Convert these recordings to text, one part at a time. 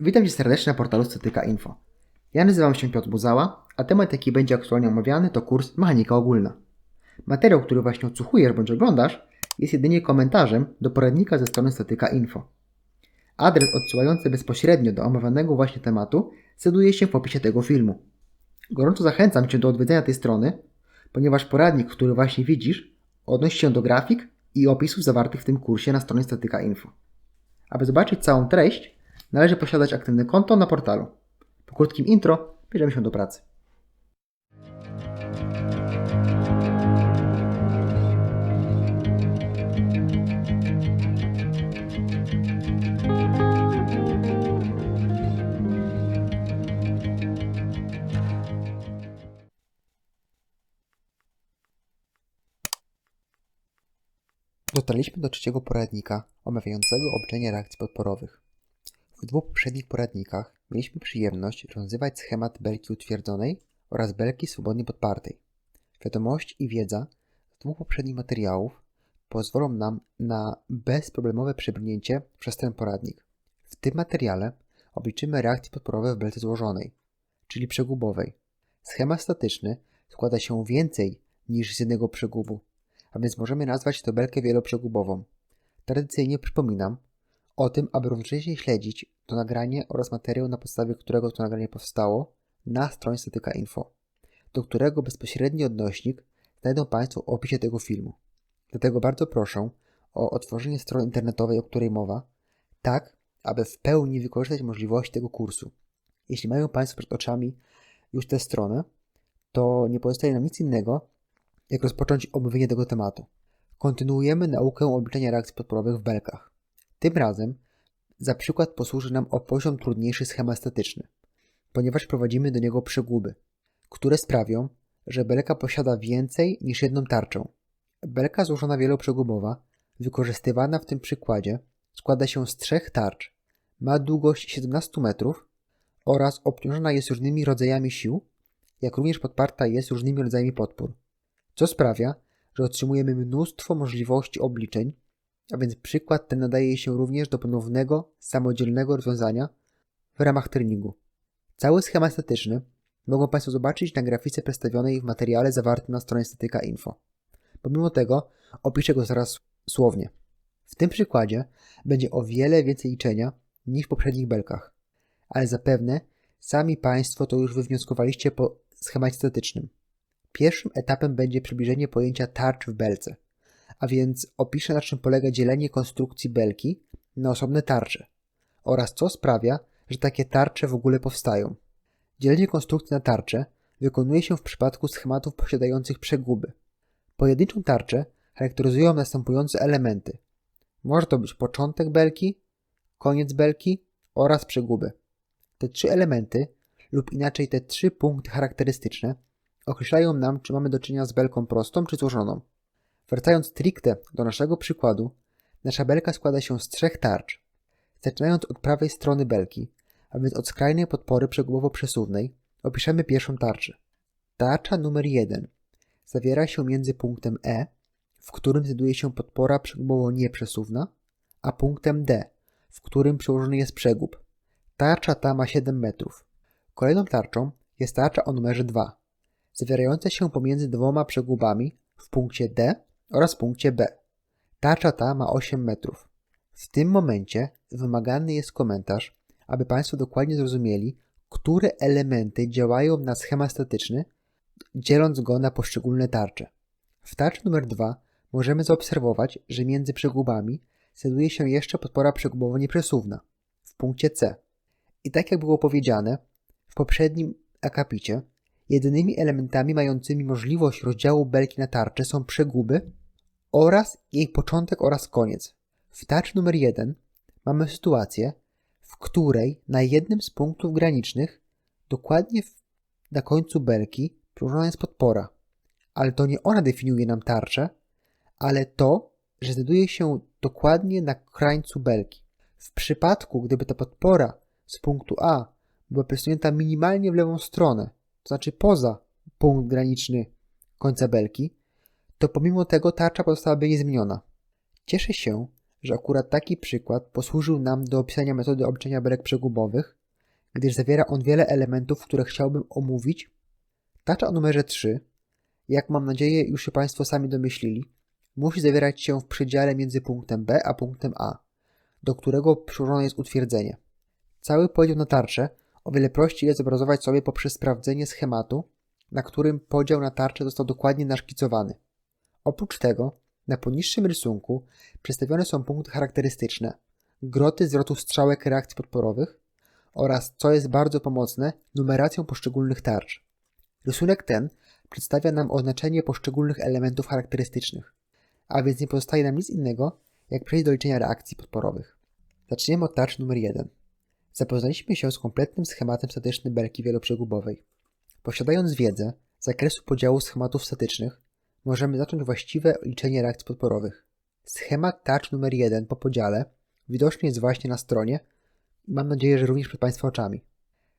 Witam Cię serdecznie na portalu Statyka Info. Ja nazywam się Piotr Buzała, a temat jaki będzie aktualnie omawiany to kurs Mechanika Ogólna. Materiał, który właśnie odsłuchujesz bądź oglądasz, jest jedynie komentarzem do poradnika ze strony Statyka Info. Adres odsyłający bezpośrednio do omawianego właśnie tematu znajduje się w opisie tego filmu. Gorąco zachęcam Cię do odwiedzenia tej strony, ponieważ poradnik, który właśnie widzisz, odnosi się do grafik i opisów zawartych w tym kursie na stronie Statyka Info. Aby zobaczyć całą treść, należy posiadać aktywne konto na portalu. Po krótkim intro bierzemy się do pracy. Dotarliśmy do trzeciego poradnika omawiającego obliczenie reakcji podporowych. W dwóch poprzednich poradnikach mieliśmy przyjemność rozwiązywać schemat belki utwierdzonej oraz belki swobodnie podpartej. Wiadomość i wiedza z dwóch poprzednich materiałów pozwolą nam na bezproblemowe przebrnięcie przez ten poradnik. W tym materiale obliczymy reakcje podporowe w belce złożonej, czyli przegubowej. Schemat statyczny składa się więcej niż z jednego przegubu, a więc możemy nazwać to belkę wieloprzegubową. Tradycyjnie przypominam, o tym, aby równocześnie śledzić to nagranie oraz materiał, na podstawie którego to nagranie powstało, na stronie Statyka Info, do którego bezpośredni odnośnik znajdą Państwo w opisie tego filmu. Dlatego bardzo proszę o otworzenie strony internetowej, o której mowa, tak, aby w pełni wykorzystać możliwości tego kursu. Jeśli mają Państwo przed oczami już tę stronę, to nie pozostaje nam nic innego, jak rozpocząć omówienie tego tematu. Kontynuujemy naukę obliczenia reakcji podporowych w belkach. Tym razem za przykład posłuży nam o poziom trudniejszy schemat statyczny, ponieważ prowadzimy do niego przeguby, które sprawią, że belka posiada więcej niż jedną tarczę. Belka złożona wieloprzegubowa, wykorzystywana w tym przykładzie, składa się z trzech tarcz, ma długość 17 metrów oraz obciążona jest różnymi rodzajami sił, jak również podparta jest różnymi rodzajami podpór, co sprawia, że otrzymujemy mnóstwo możliwości obliczeń, a więc przykład ten nadaje się również do ponownego, samodzielnego rozwiązania w ramach treningu. Cały schemat statyczny mogą Państwo zobaczyć na grafice przedstawionej w materiale zawartym na stronie Statyka Info. Pomimo tego opiszę go zaraz słownie. W tym przykładzie będzie o wiele więcej liczenia niż w poprzednich belkach, ale zapewne sami Państwo to już wywnioskowaliście po schemacie statycznym. Pierwszym etapem będzie przybliżenie pojęcia tarcz w belce – a więc opiszę na czym polega dzielenie konstrukcji belki na osobne tarcze oraz co sprawia, że takie tarcze w ogóle powstają. Dzielenie konstrukcji na tarcze wykonuje się w przypadku schematów posiadających przeguby. Pojedynczą tarczę charakteryzują następujące elementy. Może to być początek belki, koniec belki oraz przeguby. Te trzy elementy, lub inaczej te trzy punkty charakterystyczne, określają nam, czy mamy do czynienia z belką prostą czy złożoną. Wracając stricte do naszego przykładu, nasza belka składa się z trzech tarcz. Zaczynając od prawej strony belki, a więc od skrajnej podpory przegubowo-przesuwnej, opiszemy pierwszą tarczę. Tarcza numer 1 zawiera się między punktem E, w którym znajduje się podpora przegubowo-nieprzesuwna, a punktem D, w którym przełożony jest przegub. Tarcza ta ma 7 metrów. Kolejną tarczą jest tarcza o numerze 2, zawierająca się pomiędzy dwoma przegubami w punkcie D oraz punkcie B. Tarcza ta ma 8 metrów. W tym momencie wymagany jest komentarz, aby Państwo dokładnie zrozumieli, które elementy działają na schemat statyczny, dzieląc go na poszczególne tarcze. W tarczy numer 2 możemy zaobserwować, że między przegubami znajduje się jeszcze podpora przegubowo nieprzesuwna w punkcie C. I tak jak było powiedziane w poprzednim akapicie, jedynymi elementami mającymi możliwość rozdziału belki na tarcze są przeguby oraz jej początek oraz koniec. W tarczy numer 1 mamy sytuację, w której na jednym z punktów granicznych, dokładnie w, na końcu belki, przyłożona jest podpora. Ale to nie ona definiuje nam tarczę, ale to, że znajduje się dokładnie na krańcu belki. W przypadku, gdyby ta podpora z punktu A była przesunięta minimalnie w lewą stronę, to znaczy poza punkt graniczny końca belki, to pomimo tego tarcza pozostałaby niezmieniona. Cieszę się, że akurat taki przykład posłużył nam do opisania metody obliczenia belek przegubowych, gdyż zawiera on wiele elementów, które chciałbym omówić. Tarcza o numerze 3, jak mam nadzieję już się Państwo sami domyślili, musi zawierać się w przedziale między punktem B a punktem A, do którego przyłożone jest utwierdzenie. Cały podział na tarczę o wiele prościej jest zobrazować sobie poprzez sprawdzenie schematu, na którym podział na tarczę został dokładnie naszkicowany. Oprócz tego, na poniższym rysunku przedstawione są punkty charakterystyczne, groty zwrotów strzałek reakcji podporowych oraz, co jest bardzo pomocne, numeracją poszczególnych tarcz. Rysunek ten przedstawia nam oznaczenie poszczególnych elementów charakterystycznych, a więc nie pozostaje nam nic innego, jak przejść do liczenia reakcji podporowych. Zaczniemy od tarcz numer 1. Zapoznaliśmy się z kompletnym schematem statycznym belki wieloprzegubowej. Posiadając wiedzę z zakresu podziału schematów statycznych, możemy zacząć właściwe liczenie reakcji podporowych. Schemat tarcz numer 1 po podziale widoczny jest właśnie na stronie i mam nadzieję, że również przed Państwa oczami.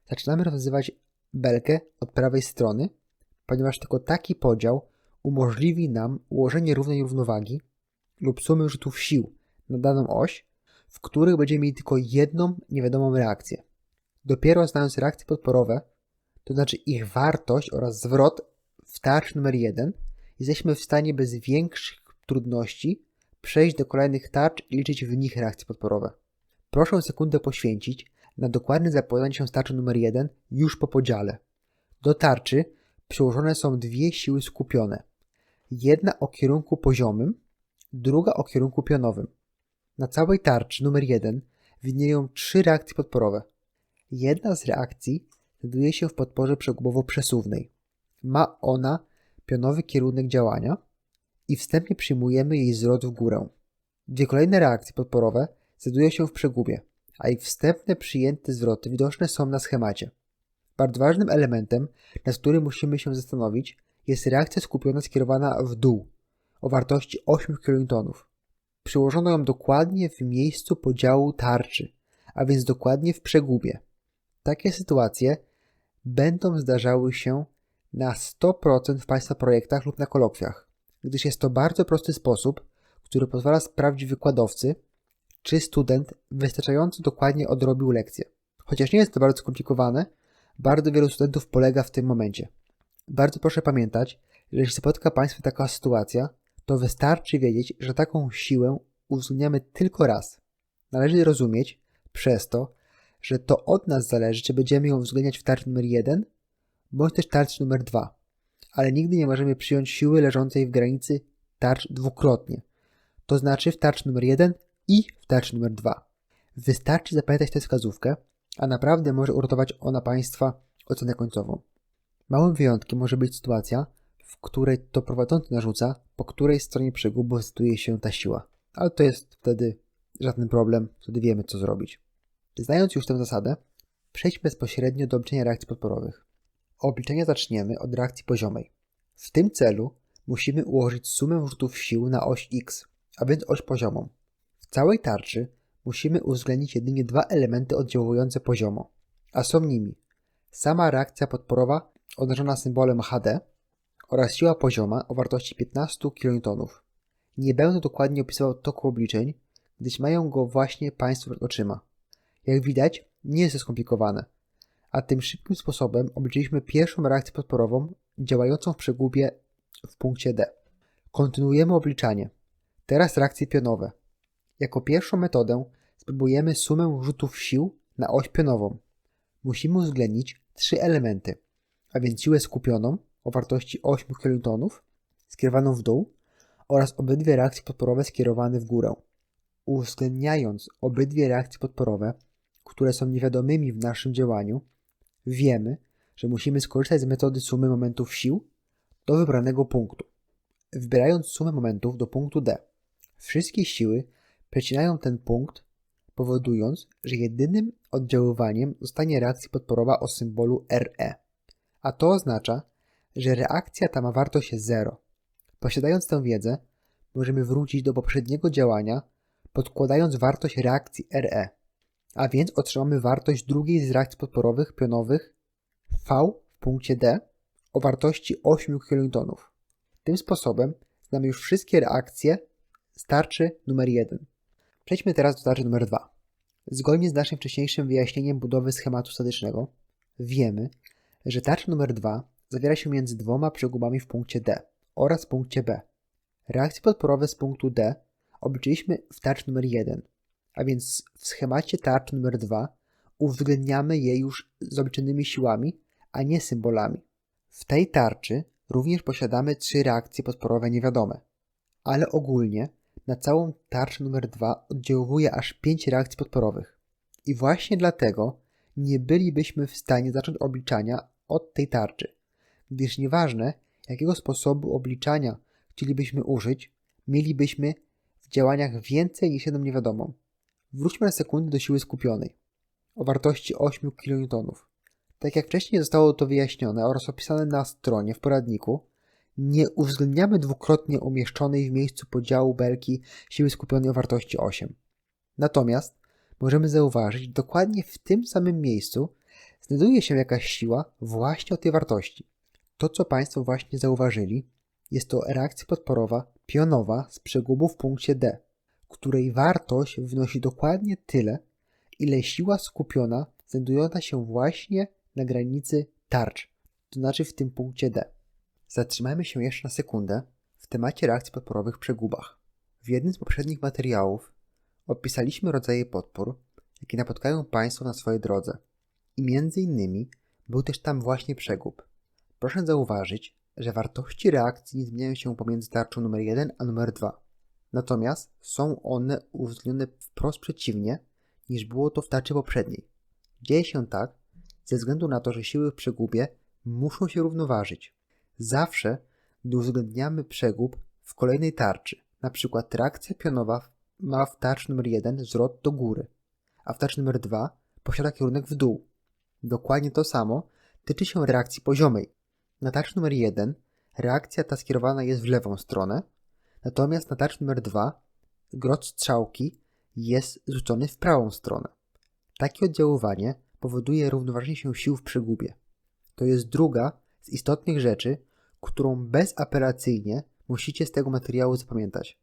Zaczynamy rozwiązywać belkę od prawej strony, ponieważ tylko taki podział umożliwi nam ułożenie równej równowagi lub sumy rzutów sił na daną oś, w których będziemy mieli tylko jedną niewiadomą reakcję. Dopiero znając reakcje podporowe, to znaczy ich wartość oraz zwrot w tarcz numer 1, jesteśmy w stanie bez większych trudności przejść do kolejnych tarcz i liczyć w nich reakcje podporowe. Proszę sekundę poświęcić na dokładne zapoznanie się z tarczą numer 1 już po podziale. Do tarczy przyłożone są dwie siły skupione. Jedna o kierunku poziomym, druga o kierunku pionowym. Na całej tarczy numer 1 widnieją trzy reakcje podporowe. Jedna z reakcji znajduje się w podporze przegubowo-przesuwnej. Ma ona pionowy kierunek działania i wstępnie przyjmujemy jej zwrot w górę. Dwie kolejne reakcje podporowe znajdują się w przegubie, a ich wstępne przyjęte zwroty widoczne są na schemacie. Bardzo ważnym elementem, nad którym musimy się zastanowić, jest reakcja skupiona skierowana w dół o wartości 8 kN. Przyłożono ją dokładnie w miejscu podziału tarczy, a więc dokładnie w przegubie. Takie sytuacje będą zdarzały się na 100% w Państwa projektach lub na kolokwiach, gdyż jest to bardzo prosty sposób, który pozwala sprawdzić wykładowcy, czy student wystarczająco dokładnie odrobił lekcję. Chociaż nie jest to bardzo skomplikowane, bardzo wielu studentów polega w tym momencie. Bardzo proszę pamiętać, że jeśli spotka Państwa taka sytuacja, to wystarczy wiedzieć, że taką siłę uwzględniamy tylko raz. Należy rozumieć przez to, że to od nas zależy, czy będziemy ją uwzględniać w tarczy numer 1 bądź też tarcz numer 2, ale nigdy nie możemy przyjąć siły leżącej w granicy tarcz dwukrotnie, to znaczy w tarcz numer 1 i w tarcz numer 2. Wystarczy zapamiętać tę wskazówkę, a naprawdę może uratować ona Państwa ocenę końcową. Małym wyjątkiem może być sytuacja, w której to prowadzący narzuca, po której stronie przegubu znajduje się ta siła. Ale to jest wtedy żaden problem, wtedy wiemy co zrobić. Znając już tę zasadę, przejdźmy bezpośrednio do obliczenia reakcji podporowych. Obliczenia zaczniemy od reakcji poziomej. W tym celu musimy ułożyć sumę rzutów sił na oś x, a więc oś poziomą. W całej tarczy musimy uwzględnić jedynie dwa elementy oddziałujące poziomo, a są nimi sama reakcja podporowa oznaczona symbolem HD oraz siła pozioma o wartości 15 kN. Nie będę dokładnie opisywał toku obliczeń, gdyż mają go właśnie Państwo przed oczyma. Jak widać, nie jest to skomplikowane a tym szybkim sposobem obliczyliśmy pierwszą reakcję podporową działającą w przegubie w punkcie D. Kontynuujemy obliczanie. Teraz reakcje pionowe. Jako pierwszą metodę spróbujemy sumę rzutów sił na oś pionową. Musimy uwzględnić trzy elementy, a więc siłę skupioną o wartości 8 kN skierowaną w dół oraz obydwie reakcje podporowe skierowane w górę. Uwzględniając obydwie reakcje podporowe, które są niewiadomymi w naszym działaniu, wiemy, że musimy skorzystać z metody sumy momentów sił do wybranego punktu. Wybierając sumę momentów do punktu D, wszystkie siły przecinają ten punkt, powodując, że jedynym oddziaływaniem zostanie reakcja podporowa o symbolu RE. A to oznacza, że reakcja ta ma wartość 0. Posiadając tę wiedzę, możemy wrócić do poprzedniego działania, podkładając wartość reakcji RE a więc otrzymamy wartość drugiej z reakcji podporowych pionowych V w punkcie D o wartości 8 kN. Tym sposobem znamy już wszystkie reakcje z tarczy numer 1. Przejdźmy teraz do tarczy numer 2. Zgodnie z naszym wcześniejszym wyjaśnieniem budowy schematu statycznego, wiemy, że tarcza numer 2 zawiera się między dwoma przegubami w punkcie D oraz punkcie B. Reakcje podporowe z punktu D obliczyliśmy w tarczy numer 1, a więc w schemacie tarczy numer 2 uwzględniamy je już z obliczonymi siłami, a nie symbolami. W tej tarczy również posiadamy trzy reakcje podporowe niewiadome, ale ogólnie na całą tarczę numer 2 oddziałuje aż 5 reakcji podporowych. I właśnie dlatego nie bylibyśmy w stanie zacząć obliczania od tej tarczy, gdyż nieważne jakiego sposobu obliczania chcielibyśmy użyć, mielibyśmy w działaniach więcej niż jedną niewiadomą. Wróćmy na sekundę do siły skupionej o wartości 8 kN. Tak jak wcześniej zostało to wyjaśnione oraz opisane na stronie w poradniku, nie uwzględniamy dwukrotnie umieszczonej w miejscu podziału belki siły skupionej o wartości 8. Natomiast możemy zauważyć, że dokładnie w tym samym miejscu znajduje się jakaś siła właśnie o tej wartości. To, co Państwo właśnie zauważyli, jest to reakcja podporowa pionowa z przegubu w punkcie D, której wartość wynosi dokładnie tyle, ile siła skupiona znajdująca się właśnie na granicy tarcz, to znaczy w tym punkcie D. Zatrzymajmy się jeszcze na sekundę w temacie reakcji podporowych w przegubach. W jednym z poprzednich materiałów opisaliśmy rodzaje podpór, jakie napotkają Państwo na swojej drodze. I między innymi był też tam właśnie przegub. Proszę zauważyć, że wartości reakcji nie zmieniają się pomiędzy tarczą numer 1 a numer 2. Natomiast są one uwzględnione wprost przeciwnie niż było to w tarczy poprzedniej. Dzieje się tak ze względu na to, że siły w przegubie muszą się równoważyć. Zawsze, gdy uwzględniamy przegub w kolejnej tarczy, na przykład reakcja pionowa ma w tarczy numer 1 zwrot do góry, a w tarczy numer 2 posiada kierunek w dół. Dokładnie to samo tyczy się reakcji poziomej. Na tarczy numer 1 reakcja ta skierowana jest w lewą stronę, natomiast na tarczy numer 2 grot strzałki jest rzucony w prawą stronę. Takie oddziaływanie powoduje równoważenie się sił w przegubie. To jest druga z istotnych rzeczy, którą bezapelacyjnie musicie z tego materiału zapamiętać.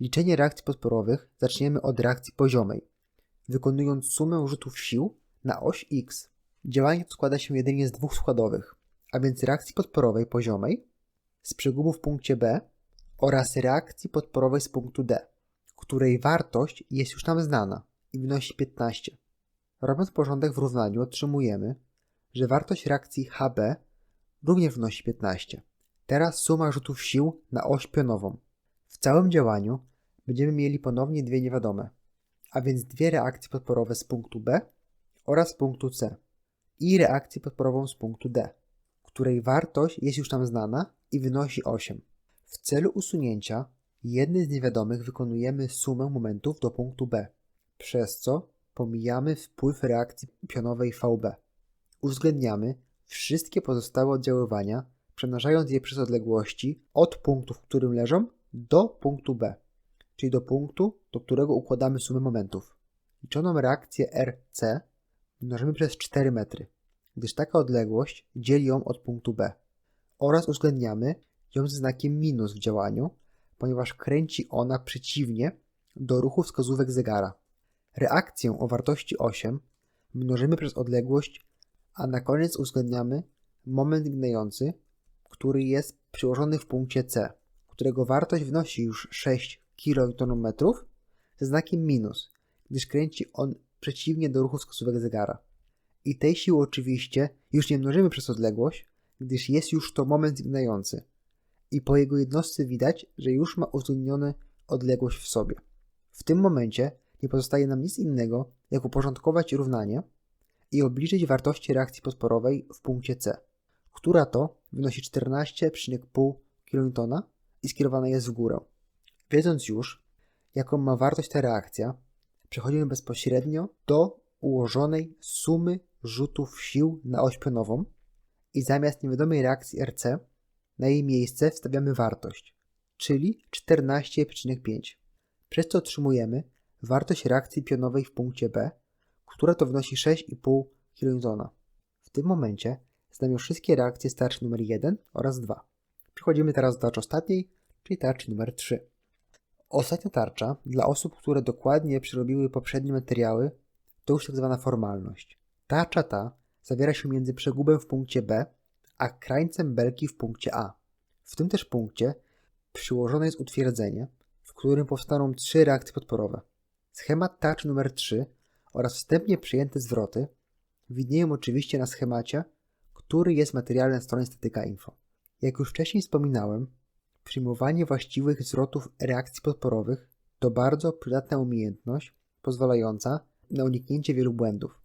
Liczenie reakcji podporowych zaczniemy od reakcji poziomej, wykonując sumę rzutów sił na oś X. Działanie składa się jedynie z dwóch składowych, a więc reakcji podporowej poziomej z przegubu w punkcie B oraz reakcji podporowej z punktu D, której wartość jest już nam znana i wynosi 15. Robiąc porządek w równaniu otrzymujemy, że wartość reakcji HB również wynosi 15. Teraz suma rzutów sił na oś pionową. W całym działaniu będziemy mieli ponownie dwie niewiadome, a więc dwie reakcje podporowe z punktu B oraz punktu C i reakcję podporową z punktu D, której wartość jest już nam znana i wynosi 8. W celu usunięcia jednej z niewiadomych wykonujemy sumę momentów do punktu B, przez co pomijamy wpływ reakcji pionowej VB. Uwzględniamy wszystkie pozostałe oddziaływania, przemnażając je przez odległości od punktu, w którym leżą, do punktu B, czyli do punktu, do którego układamy sumę momentów. Liczoną reakcję RC mnożymy przez 4 metry, gdyż taka odległość dzieli ją od punktu B. Oraz uwzględniamy ją ze znakiem minus w działaniu, ponieważ kręci ona przeciwnie do ruchu wskazówek zegara. Reakcję o wartości 8 mnożymy przez odległość, a na koniec uwzględniamy moment gnający, który jest przyłożony w punkcie C, którego wartość wynosi już 6 kN ze znakiem minus, gdyż kręci on przeciwnie do ruchu wskazówek zegara. I tej siły oczywiście już nie mnożymy przez odległość, gdyż jest już to moment zgnający. I po jego jednostce widać, że już ma uwzględnione odległość w sobie. W tym momencie nie pozostaje nam nic innego, jak uporządkować równanie i obliczyć wartości reakcji podporowej w punkcie C, która to wynosi 14,5 kN i skierowana jest w górę. Wiedząc już, jaką ma wartość ta reakcja, przechodzimy bezpośrednio do ułożonej sumy rzutów sił na oś pionową i zamiast niewiadomej reakcji RC na jej miejsce wstawiamy wartość, czyli 14,5, przez co otrzymujemy wartość reakcji pionowej w punkcie B, która to wynosi 6,5 kN. W tym momencie znamy wszystkie reakcje z tarczy numer 1 oraz 2. Przechodzimy teraz do tarczy ostatniej, czyli tarczy numer 3. Ostatnia tarcza dla osób, które dokładnie przerobiły poprzednie materiały, to już tak zwana formalność. Ta zawiera się między przegubem w punkcie B, a krańcem belki w punkcie A. W tym też punkcie przyłożone jest utwierdzenie, w którym powstaną trzy reakcje podporowe. Schemat tarczy numer 3 oraz wstępnie przyjęte zwroty widnieją oczywiście na schemacie, który jest materiałem na stronie Statyka Info. Jak już wcześniej wspominałem, przyjmowanie właściwych zwrotów reakcji podporowych to bardzo przydatna umiejętność pozwalająca na uniknięcie wielu błędów.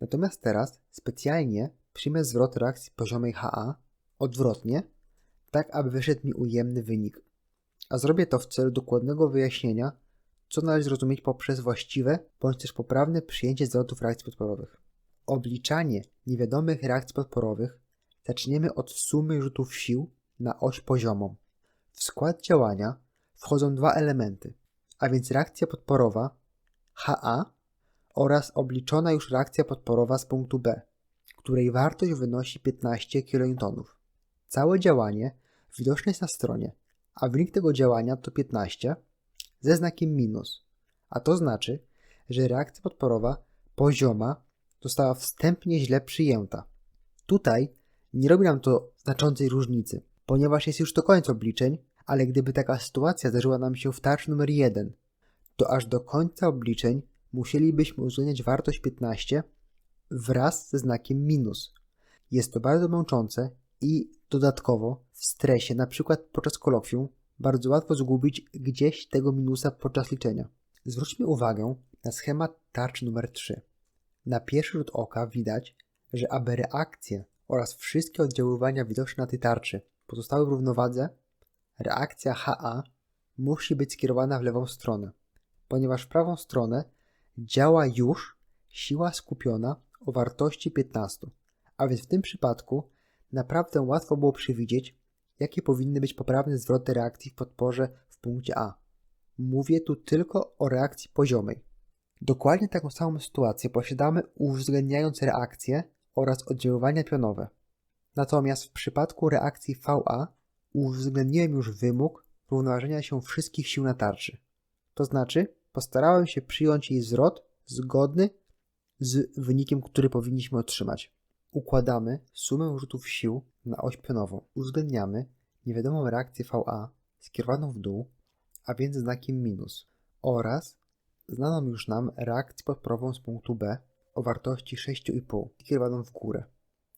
Natomiast teraz specjalnie przyjmę zwrot reakcji poziomej HA odwrotnie, tak aby wyszedł mi ujemny wynik. A zrobię to w celu dokładnego wyjaśnienia, co należy zrozumieć poprzez właściwe bądź też poprawne przyjęcie zwrotów reakcji podporowych. Obliczanie niewiadomych reakcji podporowych zaczniemy od sumy rzutów sił na oś poziomą. W skład działania wchodzą dwa elementy, a więc reakcja podporowa HA oraz obliczona już reakcja podporowa z punktu B, której wartość wynosi 15 kN. Całe działanie widoczne jest na stronie, a wynik tego działania to 15 ze znakiem minus, a to znaczy, że reakcja podporowa pozioma została wstępnie źle przyjęta. Tutaj nie robi nam to znaczącej różnicy, ponieważ jest już to koniec obliczeń, ale gdyby taka sytuacja zdarzyła nam się w tarczy numer 1, to aż do końca obliczeń musielibyśmy uwzględniać wartość 15 wraz ze znakiem minus. Jest to bardzo męczące i dodatkowo w stresie, na przykład podczas kolokwium, bardzo łatwo zgubić gdzieś tego minusa podczas liczenia. Zwróćmy uwagę na schemat tarczy numer 3. Na pierwszy rzut oka widać, że aby reakcje oraz wszystkie oddziaływania widoczne na tej tarczy pozostały w równowadze, reakcja HA musi być skierowana w lewą stronę, ponieważ w prawą stronę działa już siła skupiona o wartości 15, a więc w tym przypadku naprawdę łatwo było przewidzieć, jakie powinny być poprawne zwroty reakcji w podporze w punkcie A. Mówię tu tylko o reakcji poziomej. Dokładnie taką samą sytuację posiadamy uwzględniając reakcje oraz oddziaływania pionowe. Natomiast w przypadku reakcji VA uwzględniłem już wymóg równoważenia się wszystkich sił na tarczy. To znaczy, postarałem się przyjąć jej zwrot zgodny z wynikiem, który powinniśmy otrzymać. Układamy sumę rzutów sił na oś pionową. Uwzględniamy niewiadomą reakcję VA skierowaną w dół, a więc znakiem minus, oraz znaną już nam reakcję podporową z punktu B o wartości 6,5 skierowaną w górę,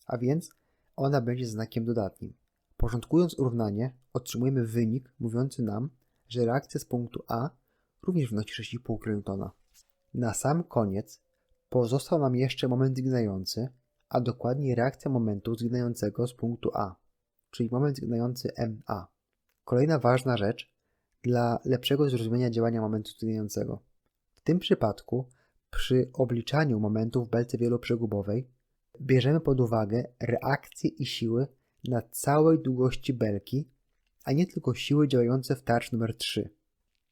a więc ona będzie znakiem dodatnim. Porządkując równanie, otrzymujemy wynik mówiący nam, że reakcja z punktu A również wynosi 6,5 kN. Na sam koniec pozostał nam jeszcze moment zgnający, a dokładniej reakcja momentu zgnającego z punktu A, czyli moment zgnający MA. Kolejna ważna rzecz dla lepszego zrozumienia działania momentu zgnającego. W tym przypadku, przy obliczaniu momentu w belce wieloprzegubowej, bierzemy pod uwagę reakcje i siły na całej długości belki, a nie tylko siły działające w tarcz numer 3.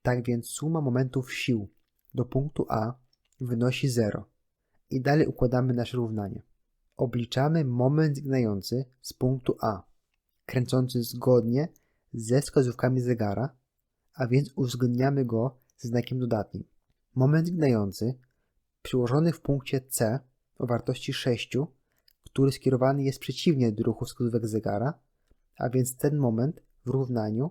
Tak więc suma momentów sił do punktu A wynosi 0. I dalej układamy nasze równanie. Obliczamy moment zgnający z punktu A, kręcący zgodnie ze wskazówkami zegara, a więc uwzględniamy go ze znakiem dodatnim. Moment zgnający przyłożony w punkcie C o wartości 6, który skierowany jest przeciwnie do ruchu wskazówek zegara, a więc ten moment w równaniu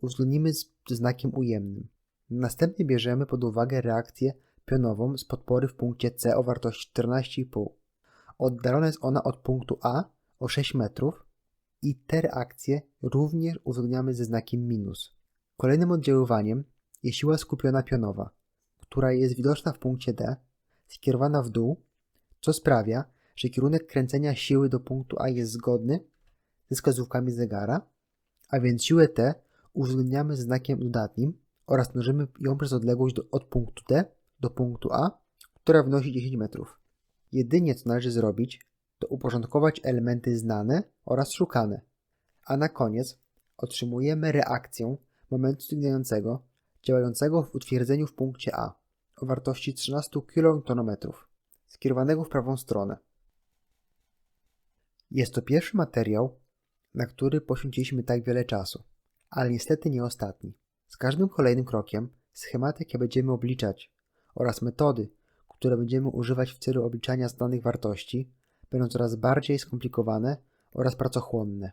uwzględnimy z znakiem ujemnym. Następnie bierzemy pod uwagę reakcję pionową z podpory w punkcie C o wartości 14,5. Oddalona jest ona od punktu A o 6 metrów i te reakcje również uwzględniamy ze znakiem minus. Kolejnym oddziaływaniem jest siła skupiona pionowa, która jest widoczna w punkcie D, skierowana w dół, co sprawia, że kierunek kręcenia siły do punktu A jest zgodny ze wskazówkami zegara, a więc siłę T uwzględniamy ze znakiem dodatnim oraz mnożymy ją przez odległość do, od punktu D do punktu A, która wynosi 10 metrów. Jedynie co należy zrobić, to uporządkować elementy znane oraz szukane, a na koniec otrzymujemy reakcję momentu stygniającego działającego w utwierdzeniu w punkcie A o wartości 13 kN, skierowanego w prawą stronę. Jest to pierwszy materiał, na który poświęciliśmy tak wiele czasu, ale niestety nie ostatni. Z każdym kolejnym krokiem schematy, jakie będziemy obliczać oraz metody, które będziemy używać w celu obliczania znanych wartości, będą coraz bardziej skomplikowane oraz pracochłonne.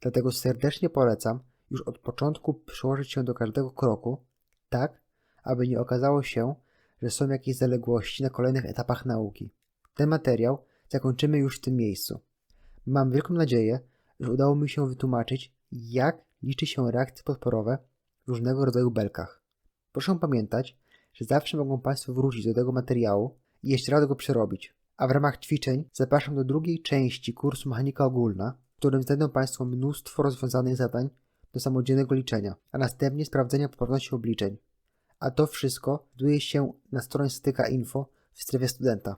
Dlatego serdecznie polecam już od początku przyłożyć się do każdego kroku, tak aby nie okazało się, że są jakieś zaległości na kolejnych etapach nauki. Ten materiał zakończymy już w tym miejscu. Mam wielką nadzieję, że udało mi się wytłumaczyć, jak liczy się reakcje podporowe różnego rodzaju belkach. Proszę pamiętać, że zawsze mogą Państwo wrócić do tego materiału i jeszcze raz go przerobić. A w ramach ćwiczeń zapraszam do drugiej części kursu Mechanika Ogólna, w którym znajdą Państwo mnóstwo rozwiązanych zadań do samodzielnego liczenia, a następnie sprawdzenia poprawności obliczeń. A to wszystko znajduje się na stronie styka info w strefie studenta.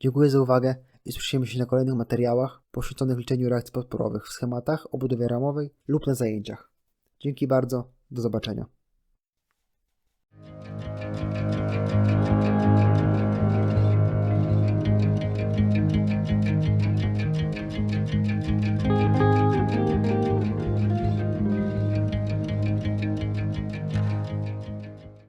Dziękuję za uwagę i słyszymy się na kolejnych materiałach poświęconych liczeniu reakcji podporowych w schematach, obudowie ramowej lub na zajęciach. Dzięki bardzo, do zobaczenia.